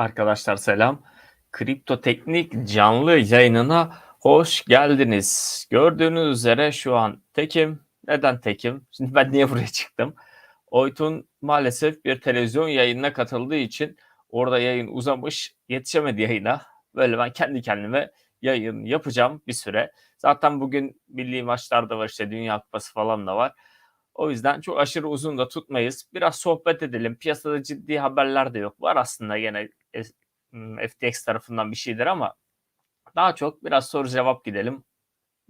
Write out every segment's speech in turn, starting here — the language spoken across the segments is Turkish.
Arkadaşlar selam. Kripto Teknik canlı yayınına hoş geldiniz. Gördüğünüz üzere şu an tekim. Neden tekim? Şimdi ben niye buraya çıktım? Oytun maalesef bir televizyon yayınına katıldığı için orada yayın uzamış yetişemedi yayına. Böyle ben kendi kendime yayın yapacağım bir süre. Zaten bugün milli maçlar da var işte Dünya Kupası falan da var. O yüzden çok aşırı uzun da tutmayız. Biraz sohbet edelim. Piyasada ciddi haberler de yok. Var aslında yine FTX tarafından bir şeydir ama daha çok biraz soru cevap gidelim.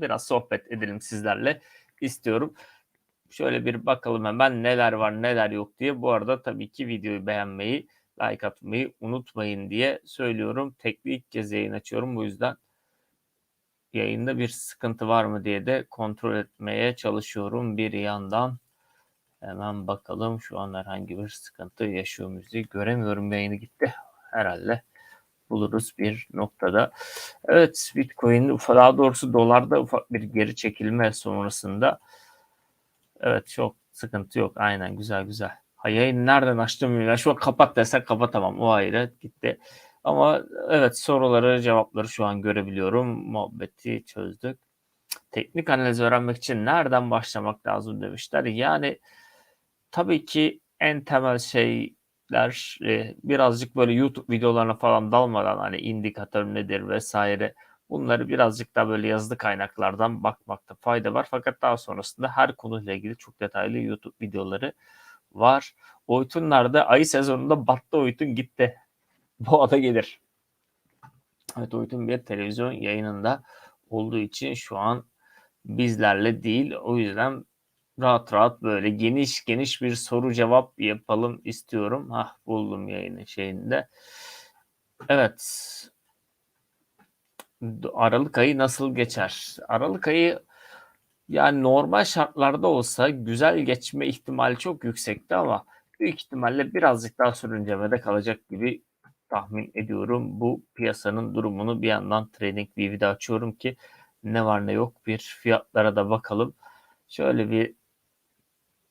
Biraz sohbet edelim sizlerle istiyorum. Şöyle bir bakalım hemen neler var neler yok diye. Bu arada tabii ki videoyu beğenmeyi, like atmayı unutmayın diye söylüyorum. Tekli ilk kez yayın açıyorum bu yüzden yayında bir sıkıntı var mı diye de kontrol etmeye çalışıyorum bir yandan. Hemen bakalım şu an herhangi bir sıkıntı yaşıyor muyuz göremiyorum yayını gitti. Herhalde buluruz bir noktada. Evet Bitcoin daha doğrusu dolarda ufak bir geri çekilme sonrasında evet çok sıkıntı yok. Aynen güzel güzel. Ha, yayın nereden açtım bilmiyorum. Şu an kapat desek kapatamam. O ayrı gitti. Ama evet soruları cevapları şu an görebiliyorum. Muhabbeti çözdük. Teknik analiz öğrenmek için nereden başlamak lazım demişler. Yani tabii ki en temel şeyler e, birazcık böyle YouTube videolarına falan dalmadan hani indikatör nedir vesaire bunları birazcık daha böyle yazılı kaynaklardan bakmakta fayda var. Fakat daha sonrasında her konuyla ilgili çok detaylı YouTube videoları var. Oytunlar ayı sezonunda battı Oytun gitti. Bu ada gelir. Evet Oytun bir televizyon yayınında olduğu için şu an bizlerle değil. O yüzden rahat rahat böyle geniş geniş bir soru cevap yapalım istiyorum. Hah buldum yayının şeyinde. Evet. Aralık ayı nasıl geçer? Aralık ayı yani normal şartlarda olsa güzel geçme ihtimali çok yüksekti ama büyük ihtimalle birazcık daha sürüncemede kalacak gibi tahmin ediyorum. Bu piyasanın durumunu bir yandan Trading View'de açıyorum ki ne var ne yok bir fiyatlara da bakalım. Şöyle bir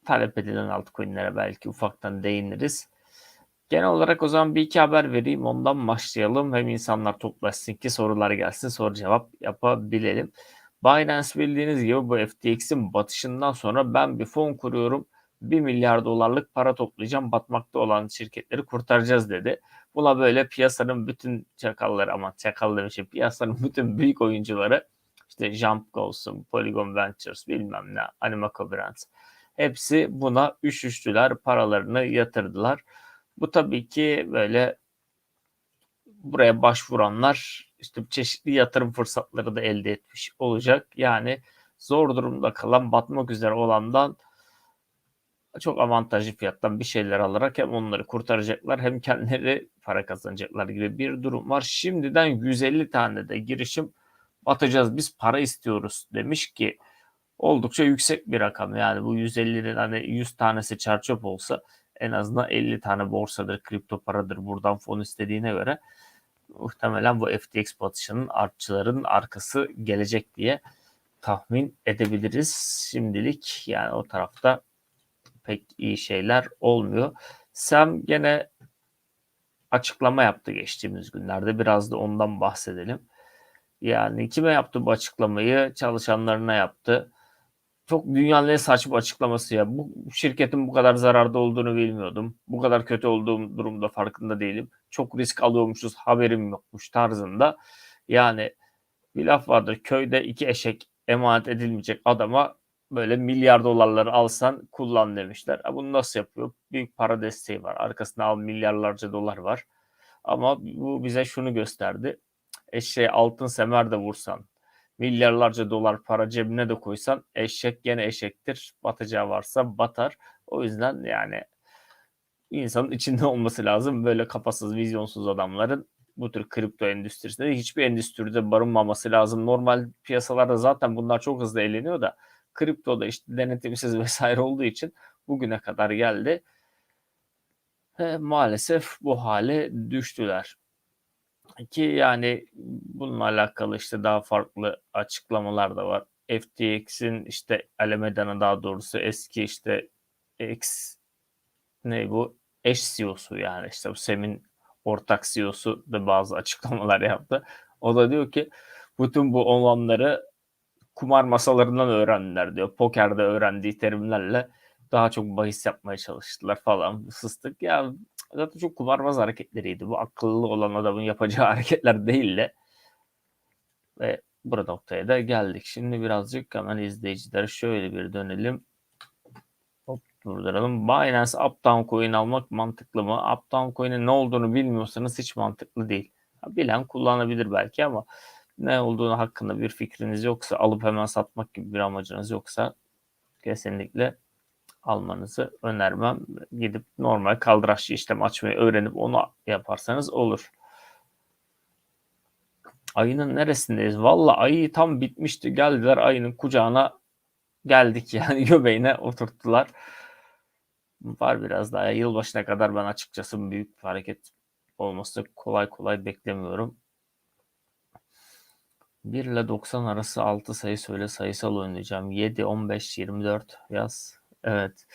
talep edilen altcoin'lere belki ufaktan değiniriz. Genel olarak o zaman bir iki haber vereyim ondan başlayalım. Hem insanlar toplaşsın ki sorular gelsin soru cevap yapabilelim. Binance bildiğiniz gibi bu FTX'in batışından sonra ben bir fon kuruyorum. 1 milyar dolarlık para toplayacağım batmakta olan şirketleri kurtaracağız dedi. Buna böyle piyasanın bütün çakalları ama çakal demişim piyasanın bütün büyük oyuncuları işte Jump olsun, Polygon Ventures bilmem ne, Animaco Brands hepsi buna üşüştüler, paralarını yatırdılar. Bu tabii ki böyle buraya başvuranlar işte çeşitli yatırım fırsatları da elde etmiş olacak. Yani zor durumda kalan batmak üzere olandan çok avantajlı fiyattan bir şeyler alarak hem onları kurtaracaklar hem kendileri para kazanacaklar gibi bir durum var. Şimdiden 150 tane de girişim atacağız biz para istiyoruz demiş ki oldukça yüksek bir rakam. Yani bu 150'nin hani 100 tanesi çarçöp olsa en azından 50 tane borsadır, kripto paradır buradan fon istediğine göre muhtemelen bu FTX batışının artçıların arkası gelecek diye tahmin edebiliriz. Şimdilik yani o tarafta pek iyi şeyler olmuyor. Sam gene açıklama yaptı geçtiğimiz günlerde. Biraz da ondan bahsedelim. Yani kime yaptı bu açıklamayı? Çalışanlarına yaptı. Çok dünyanın en saçma açıklaması ya. Bu şirketin bu kadar zararda olduğunu bilmiyordum. Bu kadar kötü olduğum durumda farkında değilim. Çok risk alıyormuşuz haberim yokmuş tarzında. Yani bir laf vardır köyde iki eşek emanet edilmeyecek adama böyle milyar dolarları alsan kullan demişler. Bunu nasıl yapıyor? Büyük para desteği var. Arkasında al milyarlarca dolar var. Ama bu bize şunu gösterdi. Eşeğe altın semer de vursan, milyarlarca dolar para cebine de koysan eşek gene eşektir. Batacağı varsa batar. O yüzden yani insanın içinde olması lazım. Böyle kafasız, vizyonsuz adamların bu tür kripto endüstrisinde hiçbir endüstride barınmaması lazım. Normal piyasalarda zaten bunlar çok hızlı eğleniyor da kriptoda işte denetimsiz vesaire olduğu için bugüne kadar geldi. Ve maalesef bu hale düştüler. Ki yani bununla alakalı işte daha farklı açıklamalar da var. FTX'in işte Alameda'nın daha doğrusu eski işte X ne bu eş CEO'su yani işte bu Sem'in ortak CEO'su da bazı açıklamalar yaptı. O da diyor ki bütün bu olanları kumar masalarından öğrendiler diyor. Pokerde öğrendiği terimlerle daha çok bahis yapmaya çalıştılar falan. Sıstık ya zaten çok kumarbaz hareketleriydi. Bu akıllı olan adamın yapacağı hareketler değil de. Ve burada noktaya da geldik. Şimdi birazcık hemen izleyicilere şöyle bir dönelim. Hop durduralım. Binance Uptown Coin almak mantıklı mı? Uptown Coin'in ne olduğunu bilmiyorsanız hiç mantıklı değil. Bilen kullanabilir belki ama ne olduğunu hakkında bir fikriniz yoksa alıp hemen satmak gibi bir amacınız yoksa kesinlikle almanızı önermem. Gidip normal kaldıraçlı işlem açmayı öğrenip onu yaparsanız olur. Ayının neresindeyiz? Valla ayı tam bitmişti. Geldiler ayının kucağına geldik yani göbeğine oturttular. Var biraz daha. Yılbaşına kadar ben açıkçası büyük bir hareket olması kolay kolay beklemiyorum. 1 ile 90 arası 6 sayı söyle sayısal oynayacağım. 7, 15, 24 yaz. Evet.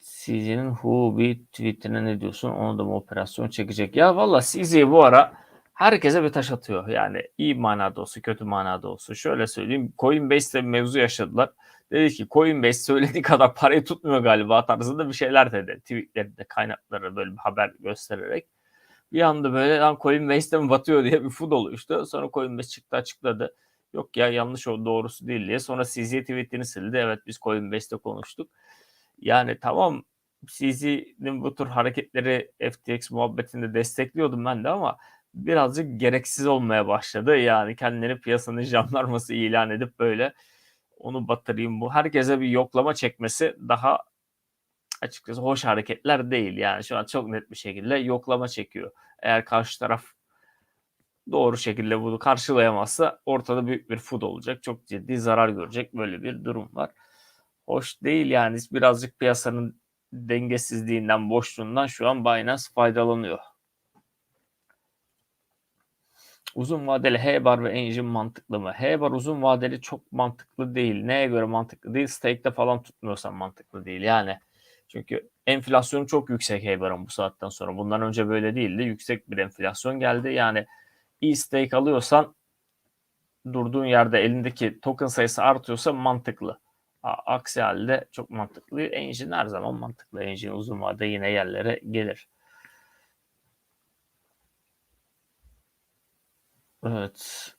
CZ'nin Hu bir tweetine ne diyorsun? Onu da mı operasyon çekecek? Ya valla CZ bu ara herkese bir taş atıyor. Yani iyi manada olsun, kötü manada olsun. Şöyle söyleyeyim. Coinbase'de bir mevzu yaşadılar. Dedi ki Coinbase söylediği kadar parayı tutmuyor galiba tarzında bir şeyler dedi. Tweetlerinde kaynakları böyle bir haber göstererek. Bir anda böyle lan Coinbase'de mi batıyor diye bir food oluştu. Sonra Coinbase çıktı açıkladı. Yok ya yanlış o doğrusu değil diye. Sonra CZ tweetini sildi. Evet biz Coinbase'de konuştuk. Yani tamam CZ'nin bu tür hareketleri FTX muhabbetinde destekliyordum ben de ama birazcık gereksiz olmaya başladı. Yani kendini piyasanın jandarması ilan edip böyle onu batırayım bu. Herkese bir yoklama çekmesi daha açıkçası hoş hareketler değil. Yani şu an çok net bir şekilde yoklama çekiyor. Eğer karşı taraf doğru şekilde bunu karşılayamazsa ortada büyük bir food olacak. Çok ciddi zarar görecek böyle bir durum var. Hoş değil yani birazcık piyasanın dengesizliğinden, boşluğundan şu an Binance faydalanıyor. Uzun vadeli H-bar ve Engine mantıklı mı? H-bar uzun vadeli çok mantıklı değil. Neye göre mantıklı değil? Stake'de falan tutmuyorsan mantıklı değil. Yani çünkü enflasyon çok yüksek H-bar'ın bu saatten sonra. Bundan önce böyle değildi. Yüksek bir enflasyon geldi. Yani iyi stake alıyorsan durduğun yerde elindeki token sayısı artıyorsa mantıklı. Aksi halde çok mantıklı. Engine her zaman mantıklı. Engine uzun vadede yine yerlere gelir. Evet.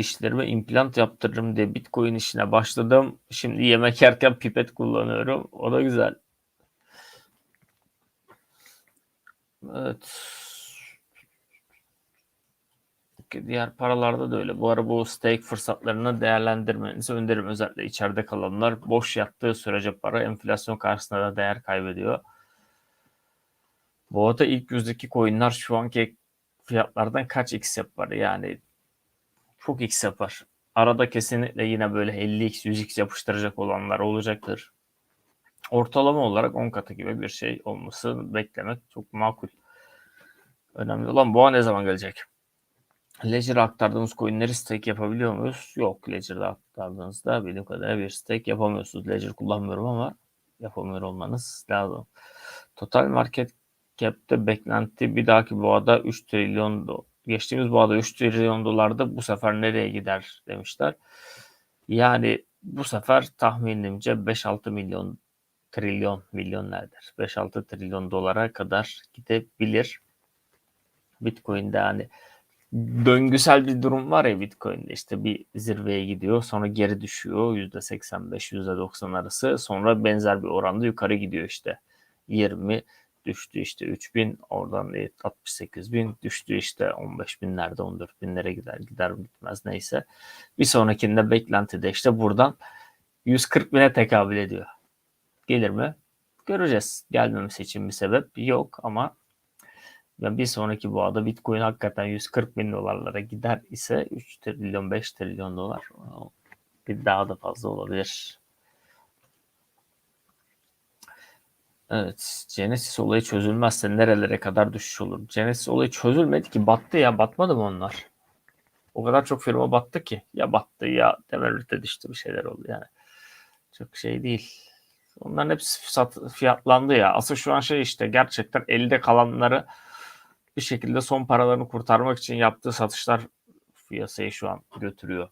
Dişlerime implant yaptırırım diye Bitcoin işine başladım. Şimdi yemek yerken pipet kullanıyorum. O da güzel. Evet. Diğer paralarda da öyle. Bu ara bu stake fırsatlarını değerlendirmenizi öneririm. Özellikle içeride kalanlar boş yattığı sürece para enflasyon karşısında da değer kaybediyor. Bu arada ilk yüzdeki coinler şu anki fiyatlardan kaç x yapar? Yani çok x yapar. Arada kesinlikle yine böyle 50x 100x yapıştıracak olanlar olacaktır. Ortalama olarak 10 katı gibi bir şey olması beklemek çok makul. Önemli olan boğa ne zaman gelecek? Ledger'a aktardığımız coinleri stake yapabiliyor muyuz? Yok. Ledger'da aktardığınızda bildiğim kadarıyla bir stake yapamıyorsunuz. Ledger kullanmıyorum ama yapamıyor olmanız lazım. Total market cap'te beklenti bir dahaki boğada 3 trilyon geçtiğimiz boğada 3 trilyon dolarda bu sefer nereye gider demişler. Yani bu sefer tahminimce 5-6 milyon trilyon milyon nedir? 5-6 trilyon dolara kadar gidebilir. Bitcoin'de hani döngüsel bir durum var ya Bitcoin'de işte bir zirveye gidiyor sonra geri düşüyor %85 %90 arası sonra benzer bir oranda yukarı gidiyor işte 20 düştü işte 3000 oradan 68 bin düştü işte 15 binlerde 14 binlere gider gider gitmez neyse. Bir sonrakinde beklentide işte buradan 140 bine tekabül ediyor. Gelir mi? Göreceğiz. Gelmemesi için bir sebep yok ama yani bir sonraki boğada Bitcoin hakikaten 140 bin dolarlara gider ise 3 trilyon 5 trilyon dolar bir daha da fazla olabilir. Evet. Genesis olayı çözülmezse nerelere kadar düşüş olur? Genesis olayı çözülmedi ki battı ya batmadı mı onlar? O kadar çok firma battı ki ya battı ya temerrüte düştü bir şeyler oldu yani. Çok şey değil. Onların hepsi sat, fiyatlandı ya. Asıl şu an şey işte gerçekten elde kalanları bir şekilde son paralarını kurtarmak için yaptığı satışlar piyasayı şu an götürüyor.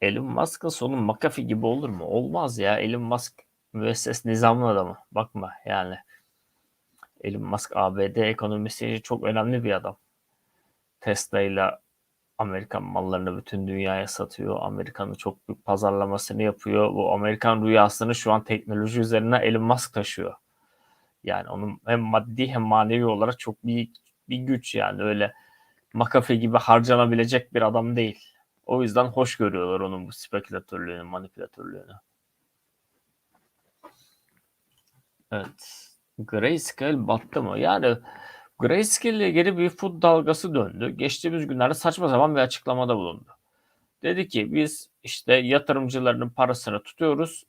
Elon Musk'ın sonu McAfee gibi olur mu? Olmaz ya. Elon Musk müesses nizamlı adamı. Bakma yani. Elon Musk ABD ekonomisi çok önemli bir adam. Tesla ile Amerikan mallarını bütün dünyaya satıyor. Amerika'nın çok büyük pazarlamasını yapıyor. Bu Amerikan rüyasını şu an teknoloji üzerine Elon Musk taşıyor. Yani onun hem maddi hem manevi olarak çok büyük bir güç yani öyle McAfee gibi harcanabilecek bir adam değil. O yüzden hoş görüyorlar onun bu spekülatörlüğünü, manipülatörlüğünü. Evet. Grayscale battı mı? Yani Grayscale ile ilgili bir food dalgası döndü. Geçtiğimiz günlerde saçma sapan bir açıklamada bulundu. Dedi ki biz işte yatırımcıların parasını tutuyoruz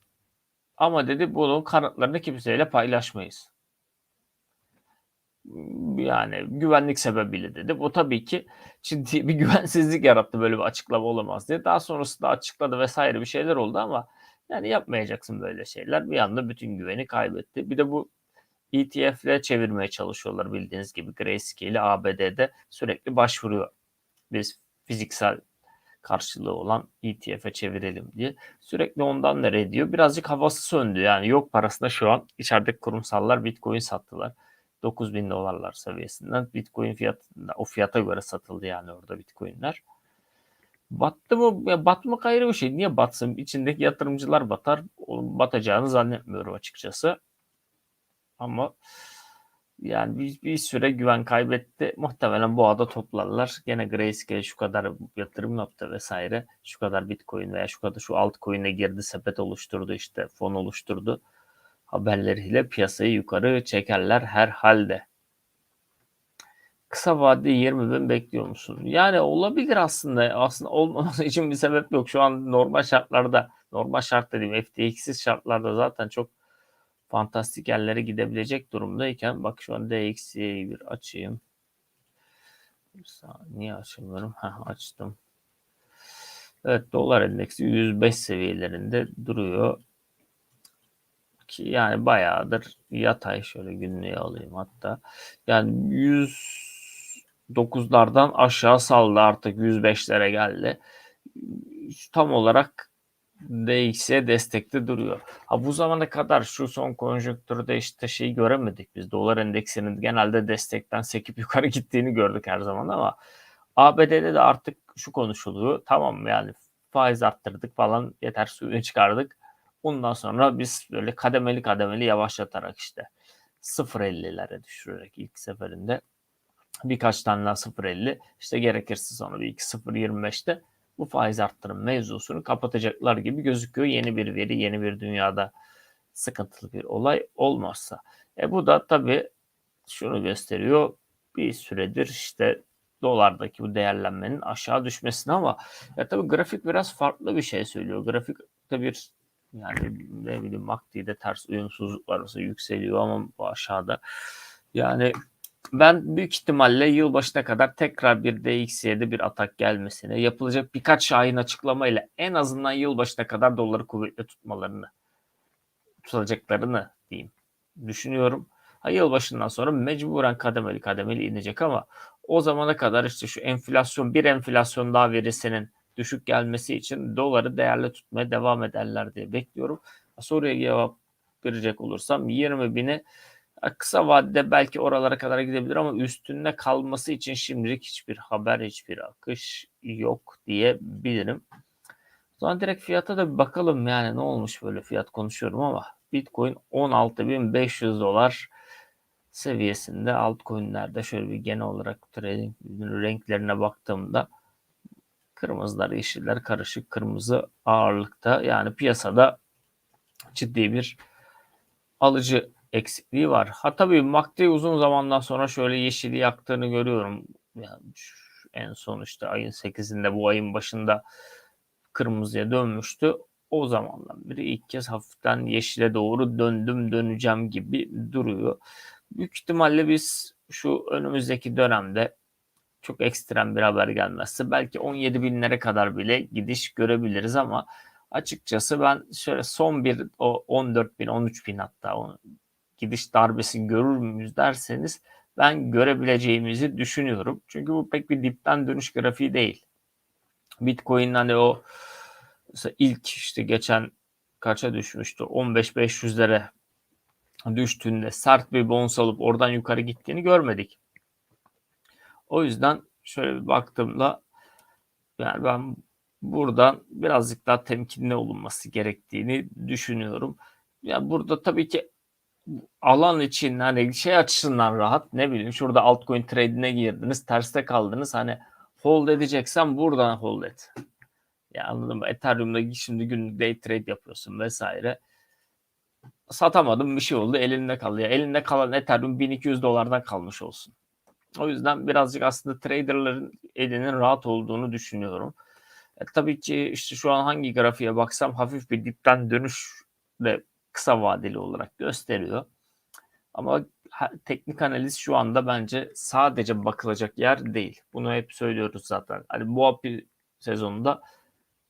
ama dedi bunun kanıtlarını kimseyle paylaşmayız. Yani güvenlik sebebiyle dedi. Bu tabii ki ciddi bir güvensizlik yarattı böyle bir açıklama olamaz diye. Daha sonrasında açıkladı vesaire bir şeyler oldu ama yani yapmayacaksın böyle şeyler. Bir anda bütün güveni kaybetti. Bir de bu ETF'le çevirmeye çalışıyorlar bildiğiniz gibi. Grayscale ABD'de sürekli başvuruyor. Biz fiziksel karşılığı olan ETF'e çevirelim diye. Sürekli ondan nereye diyor. Birazcık havası söndü. Yani yok parasında şu an içerideki kurumsallar Bitcoin sattılar. 9 bin dolarlar seviyesinden Bitcoin fiyatında o fiyata göre satıldı yani orada Bitcoin'ler. Battı mı? Ya batmak ayrı bir şey. Niye batsın? İçindeki yatırımcılar batar. Onun batacağını zannetmiyorum açıkçası. Ama yani bir, bir süre güven kaybetti. Muhtemelen bu ada toplarlar. Gene Grayscale şu kadar yatırım yaptı vesaire. Şu kadar Bitcoin veya şu kadar şu altcoin'e girdi, sepet oluşturdu işte fon oluşturdu. Haberleriyle piyasayı yukarı çekerler her halde. Kısa vadede 20 bin bekliyor musun? Yani olabilir aslında. Aslında olmaması için bir sebep yok. Şu an normal şartlarda, normal şart dediğim FTX'siz şartlarda zaten çok fantastik yerlere gidebilecek durumdayken bak şu an DXY'yi bir açayım. Niye açamıyorum? Heh, açtım. Evet dolar endeksi 105 seviyelerinde duruyor. Ki yani bayağıdır yatay şöyle günlüğe alayım hatta. Yani 109'lardan aşağı saldı artık 105'lere geldi. Tam olarak DX'ye destekli duruyor. Ha bu zamana kadar şu son konjonktürde işte şeyi göremedik biz. Dolar endeksinin genelde destekten sekip yukarı gittiğini gördük her zaman ama ABD'de de artık şu konuşuluyor. Tamam yani faiz arttırdık falan yeter suyunu çıkardık. Ondan sonra biz böyle kademeli kademeli yavaşlatarak işte 0.50'lere düşürerek ilk seferinde birkaç tane daha 0.50 işte gerekirse sonra bir 2.025'te bu faiz arttırım mevzusunu kapatacaklar gibi gözüküyor. Yeni bir veri, yeni bir dünyada sıkıntılı bir olay olmazsa. E bu da tabii şunu gösteriyor. Bir süredir işte dolardaki bu değerlenmenin aşağı düşmesini ama ya tabii grafik biraz farklı bir şey söylüyor. Grafikte bir yani ne bileyim MACD'de ters uyumsuzluk varsa yükseliyor ama bu aşağıda. Yani ben büyük ihtimalle yılbaşına kadar tekrar bir DXY'de bir atak gelmesine yapılacak birkaç şahin açıklamayla en azından yılbaşına kadar doları kuvvetli tutmalarını tutacaklarını diyeyim düşünüyorum. Ha, yılbaşından sonra mecburen kademeli kademeli inecek ama o zamana kadar işte şu enflasyon bir enflasyon daha verisinin düşük gelmesi için doları değerli tutmaya devam ederler diye bekliyorum. Soruya cevap verecek olursam 20 bini kısa vadede belki oralara kadar gidebilir ama üstünde kalması için şimdilik hiçbir haber, hiçbir akış yok diyebilirim. O zaman direkt fiyata da bir bakalım yani ne olmuş böyle fiyat konuşuyorum ama Bitcoin 16.500 dolar seviyesinde altcoin'lerde şöyle bir genel olarak trading renklerine baktığımda kırmızılar, yeşiller karışık kırmızı ağırlıkta yani piyasada ciddi bir alıcı eksikliği var. Ha tabii MACD uzun zamandan sonra şöyle yeşili yaktığını görüyorum. Yani en son işte ayın 8'inde bu ayın başında kırmızıya dönmüştü. O zamandan beri ilk kez hafiften yeşile doğru döndüm döneceğim gibi duruyor. Büyük ihtimalle biz şu önümüzdeki dönemde çok ekstrem bir haber gelmezse belki 17 binlere kadar bile gidiş görebiliriz ama Açıkçası ben şöyle son bir o 14 bin 13 bin hatta gidiş darbesi görür müyüz derseniz ben görebileceğimizi düşünüyorum. Çünkü bu pek bir dipten dönüş grafiği değil. Bitcoin hani o ilk işte geçen kaça düşmüştü? 15-500'lere düştüğünde sert bir bons alıp oradan yukarı gittiğini görmedik. O yüzden şöyle bir baktığımda yani ben buradan birazcık daha temkinli olunması gerektiğini düşünüyorum. Ya yani burada tabii ki alan için hani şey açısından rahat ne bileyim şurada altcoin trade'ine girdiniz terste kaldınız hani hold edeceksen buradan hold et. Ya anladın mı? Ethereum'da şimdi günlük day trade yapıyorsun vesaire. Satamadım bir şey oldu elinde kalıyor. Elinde kalan Ethereum 1200 dolardan kalmış olsun. O yüzden birazcık aslında traderların elinin rahat olduğunu düşünüyorum. E, tabii ki işte şu an hangi grafiğe baksam hafif bir dipten dönüş de kısa vadeli olarak gösteriyor. Ama teknik analiz şu anda bence sadece bakılacak yer değil. Bunu hep söylüyoruz zaten. Hani bu API sezonunda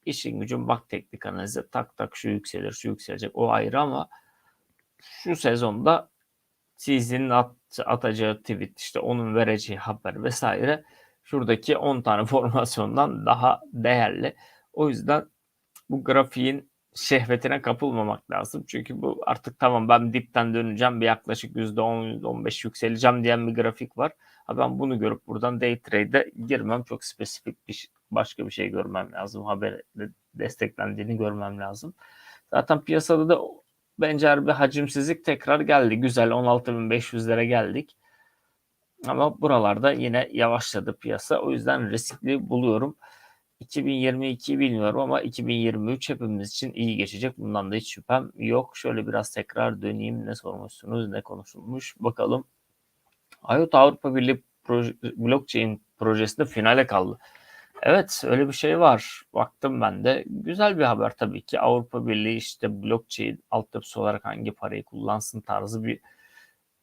işin gücün bak teknik analize tak tak şu yükselir şu yükselecek o ayrı ama şu sezonda sizin at, atacağı tweet işte onun vereceği haber vesaire şuradaki 10 tane formasyondan daha değerli. O yüzden bu grafiğin şehvetine kapılmamak lazım. Çünkü bu artık tamam ben dipten döneceğim bir yaklaşık %10-15 yükseleceğim diyen bir grafik var. Ha ben bunu görüp buradan day trade'e girmem. Çok spesifik bir başka bir şey görmem lazım. Haber desteklendiğini görmem lazım. Zaten piyasada da benzer bir hacimsizlik tekrar geldi. Güzel 16.500'lere geldik. Ama buralarda yine yavaşladı piyasa. O yüzden riskli buluyorum. 2022 bilmiyorum ama 2023 hepimiz için iyi geçecek. Bundan da hiç şüphem yok. Şöyle biraz tekrar döneyim. Ne sormuşsunuz, ne konuşulmuş bakalım. IOTA Avrupa Birliği proje, blockchain projesinde finale kaldı. Evet öyle bir şey var. Baktım ben de. Güzel bir haber tabii ki. Avrupa Birliği işte blockchain altyapısı olarak hangi parayı kullansın tarzı bir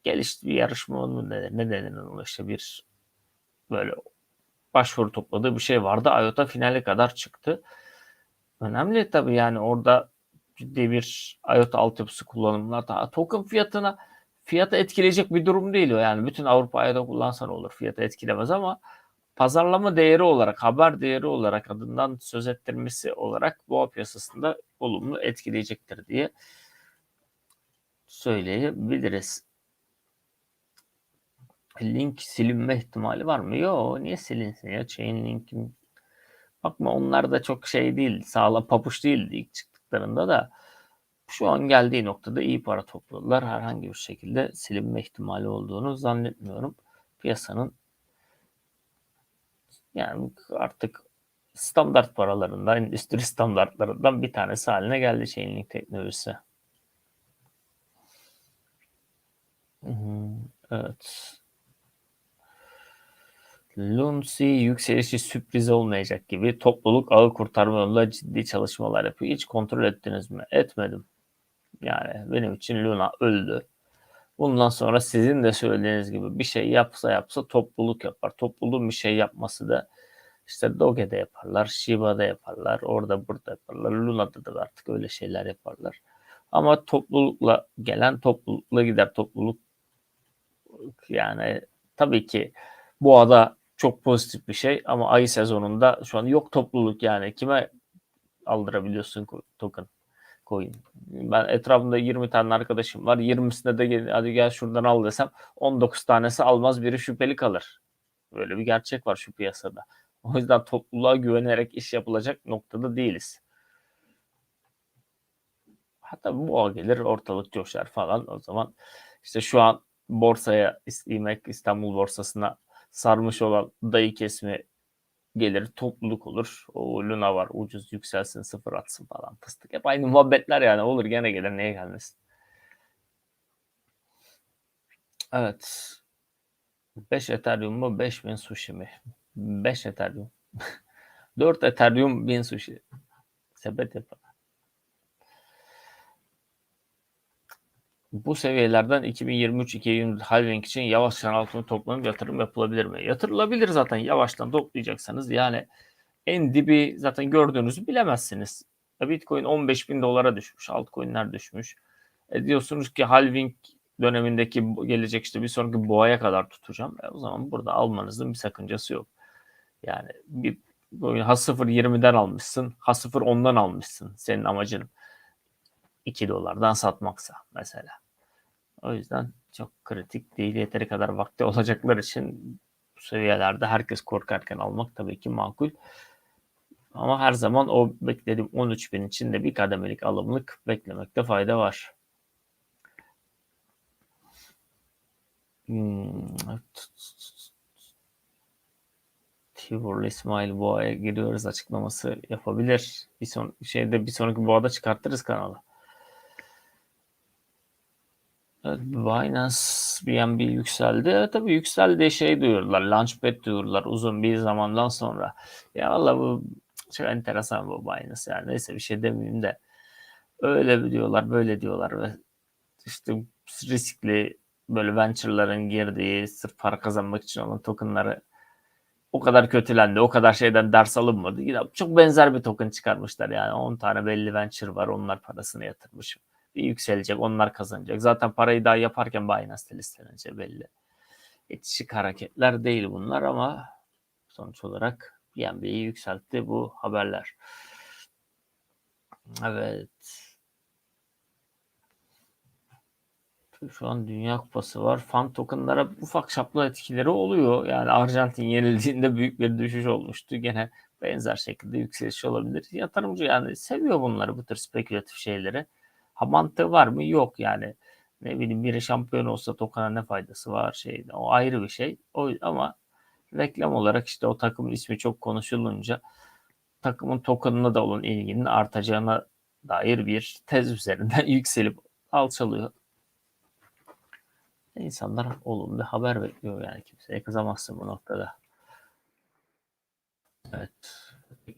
gelişti bir yarışma mı ne, ne denir ona işte bir böyle başvuru topladığı bir şey vardı. IOTA finale kadar çıktı. Önemli tabii yani orada ciddi bir IOTA altyapısı kullanımlar daha token fiyatına fiyatı etkileyecek bir durum değil o yani bütün Avrupa IOTA kullansan olur fiyatı etkilemez ama pazarlama değeri olarak haber değeri olarak adından söz ettirmesi olarak boğa piyasasında olumlu etkileyecektir diye söyleyebiliriz link silinme ihtimali var mı? Yok niye silinsin ya chain linkin bakma onlar da çok şey değil sağlam papuç değildi ilk çıktıklarında da şu an geldiği noktada iyi para topladılar. Herhangi bir şekilde silinme ihtimali olduğunu zannetmiyorum. Piyasanın yani artık standart paralarından, endüstri standartlarından bir tanesi haline geldi Chainlink teknolojisi. Evet. Lunsi yükselişi sürpriz olmayacak gibi topluluk ağı kurtarma yolunda ciddi çalışmalar yapıyor. Hiç kontrol ettiniz mi? Etmedim. Yani benim için Luna öldü. Bundan sonra sizin de söylediğiniz gibi bir şey yapsa yapsa topluluk yapar. Topluluğun bir şey yapması da işte Doge'de yaparlar, Shiba'da yaparlar, orada burada yaparlar, Luna'da da artık öyle şeyler yaparlar. Ama toplulukla gelen toplulukla gider topluluk yani tabii ki bu ada çok pozitif bir şey ama ay sezonunda şu an yok topluluk yani kime aldırabiliyorsun token coin. Ben etrafımda 20 tane arkadaşım var. 20'sine de gel, hadi gel şuradan al desem 19 tanesi almaz biri şüpheli kalır. Böyle bir gerçek var şu piyasada. O yüzden topluluğa güvenerek iş yapılacak noktada değiliz. Hatta bu gelir ortalık coşar falan o zaman işte şu an borsaya İmek İstanbul borsasına sarmış olan dayı kesme gelir topluluk olur. O Luna var ucuz yükselsin sıfır atsın falan fıstık. Hep aynı muhabbetler yani olur gene gelir neye gelmesin. Evet. 5 Ethereum mu 5000 sushi mi? 5 Ethereum. 4 Ethereum 1000 sushi. Sepet yapalım. Bu seviyelerden 2023-2024 halving için yavaştan altını toplanıp yatırım yapılabilir mi? Yatırılabilir zaten yavaştan toplayacaksanız. Yani en dibi zaten gördüğünüzü bilemezsiniz. E, Bitcoin 15 bin dolara düşmüş. Altcoin'ler düşmüş. E diyorsunuz ki halving dönemindeki gelecek işte bir sonraki boğaya kadar tutacağım. E, o zaman burada almanızın bir sakıncası yok. Yani bir ha 0.20'den almışsın, ha 0.10'dan almışsın. Senin amacın 2 dolardan satmaksa mesela. O yüzden çok kritik değil. Yeteri kadar vakti olacaklar için bu seviyelerde herkes korkarken almak tabii ki makul. Ama her zaman o beklediğim 13 bin için de bir kademelik alımlık beklemekte fayda var. Hmm. İsmail Boğa'ya giriyoruz açıklaması yapabilir. Bir son şeyde bir sonraki Boğa'da çıkartırız kanalı. Binance BNB yükseldi. Evet, tabii yükseldi şey duyurdular. Launchpad duyurdular uzun bir zamandan sonra. Ya valla bu çok enteresan bu Binance yani. Neyse bir şey demeyeyim de. Öyle diyorlar, böyle diyorlar ve işte riskli böyle venture'ların girdiği sırf para kazanmak için olan tokenları o kadar kötülendi. O kadar şeyden ders alınmadı. Çok benzer bir token çıkarmışlar yani. 10 tane belli venture var. Onlar parasını yatırmış. Yükselecek. Onlar kazanacak. Zaten parayı daha yaparken Binance'te listelenecek belli. Yetişik hareketler değil bunlar ama sonuç olarak BNB'yi yükseltti bu haberler. Evet. Şu an Dünya Kupası var. Fan tokenlara ufak çaplı etkileri oluyor. Yani Arjantin yenildiğinde büyük bir düşüş olmuştu. Gene benzer şekilde yükseliş olabilir. Yatırımcı yani seviyor bunları bu tür spekülatif şeyleri. Ha mantığı var mı? Yok yani. Ne bileyim biri şampiyon olsa tokana ne faydası var şeyde. O ayrı bir şey. O, ama reklam olarak işte o takımın ismi çok konuşulunca takımın tokenına da olan ilginin artacağına dair bir tez üzerinden yükselip alçalıyor. İnsanlar olumlu haber bekliyor yani kimseye kızamazsın bu noktada. Evet.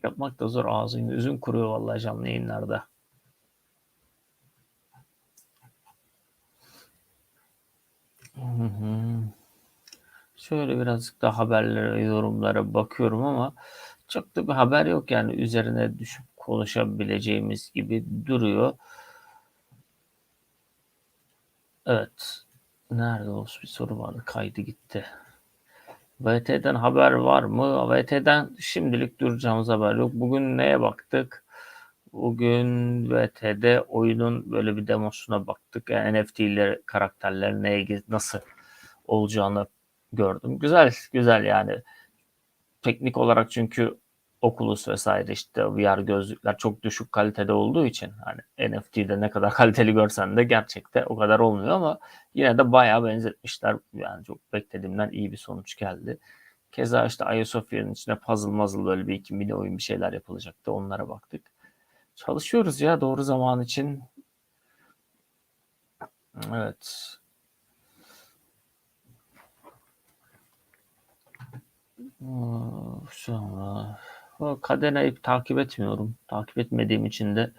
Yapmak da zor. Ağzın yüzün kuruyor vallahi canlı yayınlarda. Şöyle birazcık daha haberlere, yorumlara bakıyorum ama çok da bir haber yok yani üzerine düşüp konuşabileceğimiz gibi duruyor. Evet. Nerede olsun bir soru vardı. Kaydı gitti. VT'den haber var mı? VT'den şimdilik duracağımız haber yok. Bugün neye baktık? Bugün VT'de oyunun böyle bir demosuna baktık. Yani NFT'leri, karakterler neye, nasıl olacağını gördüm. Güzel, güzel yani. Teknik olarak çünkü Oculus vesaire işte VR gözlükler çok düşük kalitede olduğu için hani NFT'de ne kadar kaliteli görsen de gerçekte o kadar olmuyor ama yine de bayağı benzetmişler. Yani çok beklediğimden iyi bir sonuç geldi. Keza işte Ayasofya'nın içine puzzle muzzle böyle bir iki mini oyun bir şeyler yapılacaktı. Onlara baktık. Çalışıyoruz ya doğru zaman için. Evet. Sonra Kadena'yı takip etmiyorum. Takip etmediğim için de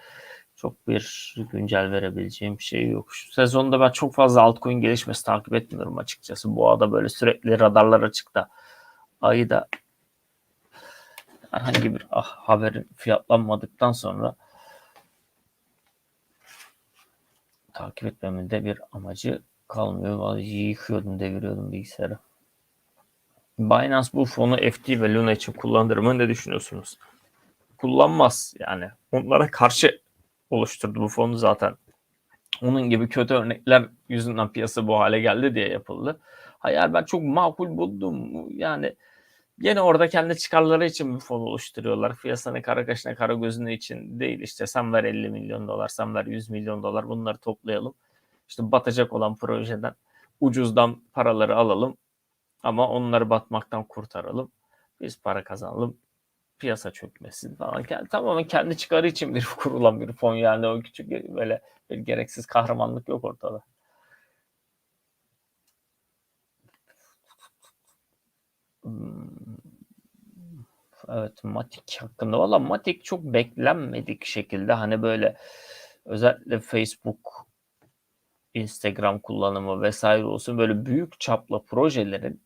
çok bir güncel verebileceğim şey yok. Şu sezonda ben çok fazla altcoin gelişmesi takip etmiyorum açıkçası. Bu arada böyle sürekli radarlar açıkta. Ayı da herhangi bir ah, haberin fiyatlanmadıktan sonra takip etmemin de bir amacı kalmıyor. Vallahi yıkıyordum, deviriyordum bilgisayarı. Binance bu fonu FT ve Luna için kullanır mı? Ne düşünüyorsunuz? Kullanmaz yani. Onlara karşı oluşturdu bu fonu zaten. Onun gibi kötü örnekler yüzünden piyasa bu hale geldi diye yapıldı. Hayır ben çok makul buldum. Yani yine orada kendi çıkarları için bir fon oluşturuyorlar. Piyasanın kara kaşına kara gözüne için değil. İşte sen ver 50 milyon dolar, sen ver 100 milyon dolar bunları toplayalım. İşte batacak olan projeden ucuzdan paraları alalım ama onları batmaktan kurtaralım. Biz para kazanalım. Piyasa çökmesin falan. Yani, tamamen kendi çıkarı için bir kurulan bir fon yani o küçük böyle bir gereksiz kahramanlık yok ortada. Evet Matik hakkında. Valla Matik çok beklenmedik şekilde hani böyle özellikle Facebook, Instagram kullanımı vesaire olsun böyle büyük çaplı projelerin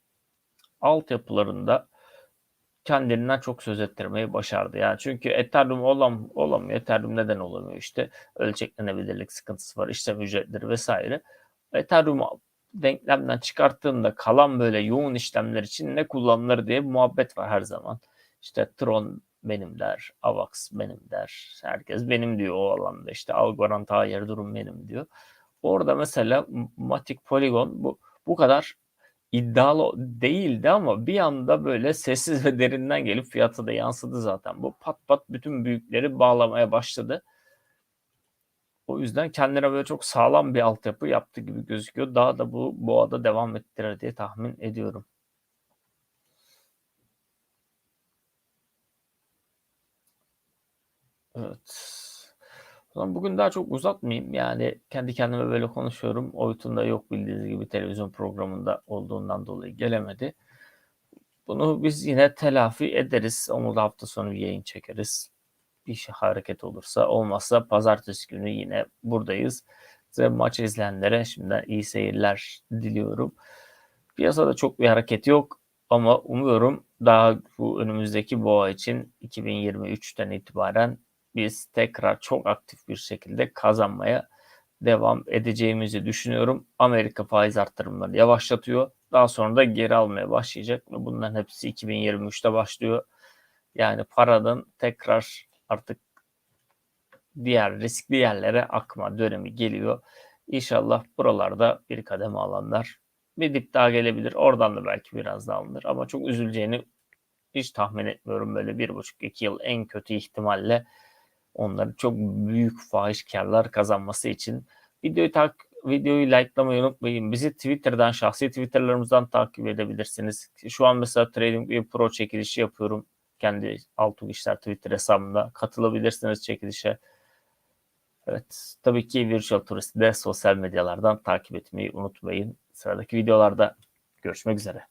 altyapılarında kendinden çok söz ettirmeyi başardı. Yani çünkü Ethereum olam, olamıyor. Ethereum neden olamıyor işte? Ölçeklenebilirlik sıkıntısı var, işlem ücretleri vesaire. Ethereum denklemden çıkarttığında kalan böyle yoğun işlemler için ne kullanılır diye muhabbet var her zaman. İşte Tron benim der, Avax benim der. Herkes benim diyor o alanda. İşte Algorand hayır durum benim diyor. Orada mesela Matic Polygon bu bu kadar iddialı değildi ama bir anda böyle sessiz ve derinden gelip fiyatı da yansıdı zaten. Bu pat pat bütün büyükleri bağlamaya başladı. O yüzden kendine böyle çok sağlam bir altyapı yaptı gibi gözüküyor. Daha da bu boğada devam ettirir diye tahmin ediyorum. Evet. Zaman bugün daha çok uzatmayayım. Yani kendi kendime böyle konuşuyorum. Oytun da yok bildiğiniz gibi televizyon programında olduğundan dolayı gelemedi. Bunu biz yine telafi ederiz. Onu da hafta sonu bir yayın çekeriz. Bir şey hareket olursa olmazsa pazartesi günü yine buradayız. Size maç izleyenlere şimdiden iyi seyirler diliyorum. Piyasada çok bir hareket yok ama umuyorum daha bu önümüzdeki boğa için 2023'ten itibaren biz tekrar çok aktif bir şekilde kazanmaya devam edeceğimizi düşünüyorum. Amerika faiz arttırımları yavaşlatıyor. Daha sonra da geri almaya başlayacak bunların hepsi 2023'te başlıyor. Yani paranın tekrar artık diğer riskli yerlere akma dönemi geliyor. İnşallah buralarda bir kademe alanlar bir dip daha gelebilir. Oradan da belki biraz daha alınır. Ama çok üzüleceğini hiç tahmin etmiyorum. Böyle bir buçuk iki yıl en kötü ihtimalle onların çok büyük fahiş karlar kazanması için videoyu tak videoyu likelamayı unutmayın. Bizi Twitter'dan, şahsi Twitter'larımızdan takip edebilirsiniz. Şu an mesela Trading Pro çekilişi yapıyorum. Kendi Altuk İşler Twitter hesabımda. Katılabilirsiniz çekilişe. Evet. Tabii ki Virtual Turist'i de sosyal medyalardan takip etmeyi unutmayın. Sıradaki videolarda görüşmek üzere.